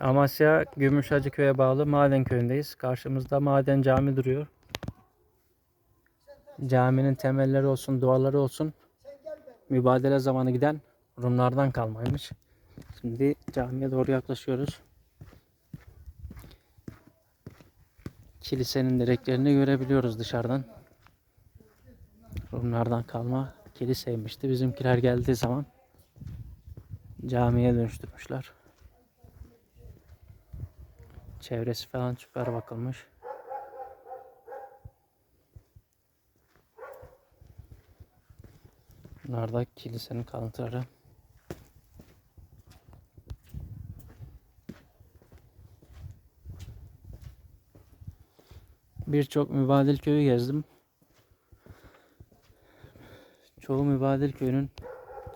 Amasya Gümüşhacıköy'e bağlı Maden Köyü'ndeyiz. Karşımızda Maden Cami duruyor. Caminin temelleri olsun, duvarları olsun mübadele zamanı giden Rumlardan kalmaymış. Şimdi camiye doğru yaklaşıyoruz. Kilisenin direklerini görebiliyoruz dışarıdan. Rumlardan kalma kiliseymişti. Bizimkiler geldiği zaman camiye dönüştürmüşler. Çevresi falan süper bakılmış. Bunlar da kilisenin kalıntıları. Birçok mübadil köyü gezdim. Çoğu mübadil köyünün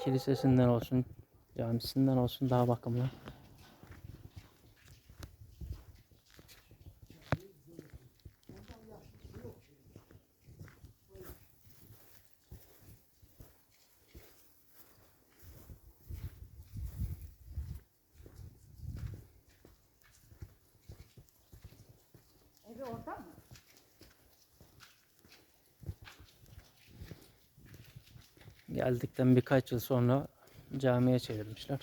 kilisesinden olsun, camisinden olsun daha bakımlı. Orada mı? Geldikten birkaç yıl sonra camiye çevirmişler.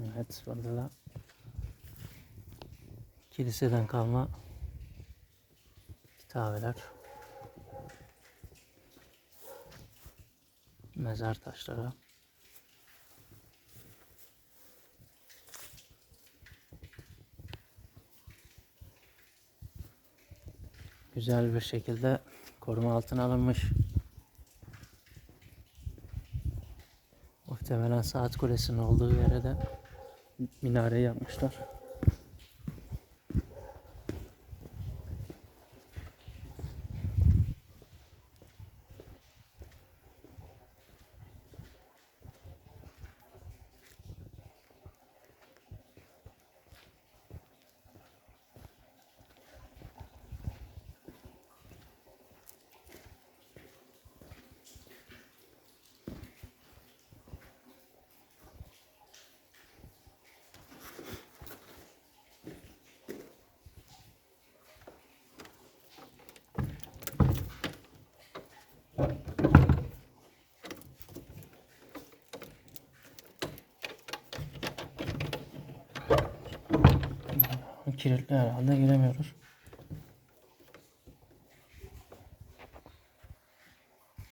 Evet, burada da kiliseden kalma kitabeler. Mezar taşları. Güzel bir şekilde koruma altına alınmış. Muhtemelen saat kulesinin olduğu yere de minare yapmışlar. Kilitli herhalde giremiyoruz.